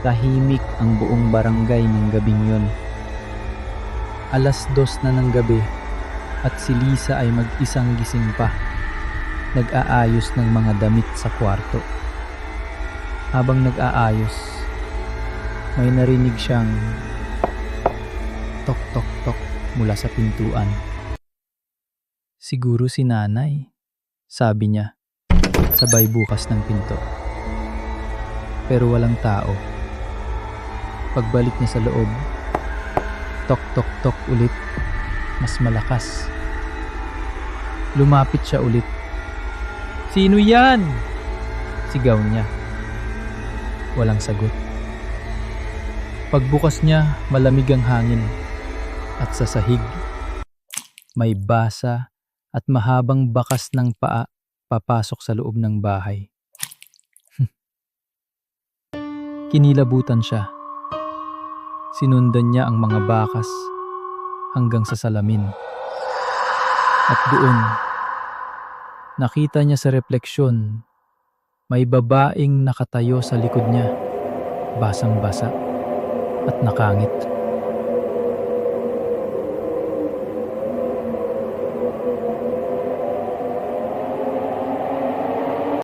Tahimik ang buong barangay ng gabing yon. Alas dos na ng gabi at si Lisa ay mag-isang gising pa. Nag-aayos ng mga damit sa kwarto. Habang nag-aayos, may narinig siyang tok tok tok mula sa pintuan. Siguro si nanay, sabi niya, sabay bukas ng pinto. Pero walang tao. Pagbalik niya sa loob, tok tok tok ulit, mas malakas. Lumapit siya ulit. Sino yan? Sigaw niya. Walang sagot. Pagbukas niya, malamig ang hangin. At sa sahig, may basa at mahabang bakas ng paa papasok sa loob ng bahay. Kinilabutan siya. Sinundan niya ang mga bakas hanggang sa salamin. At doon, nakita niya sa refleksyon, may babaeng nakatayo sa likod niya, basang-basa at nakangit.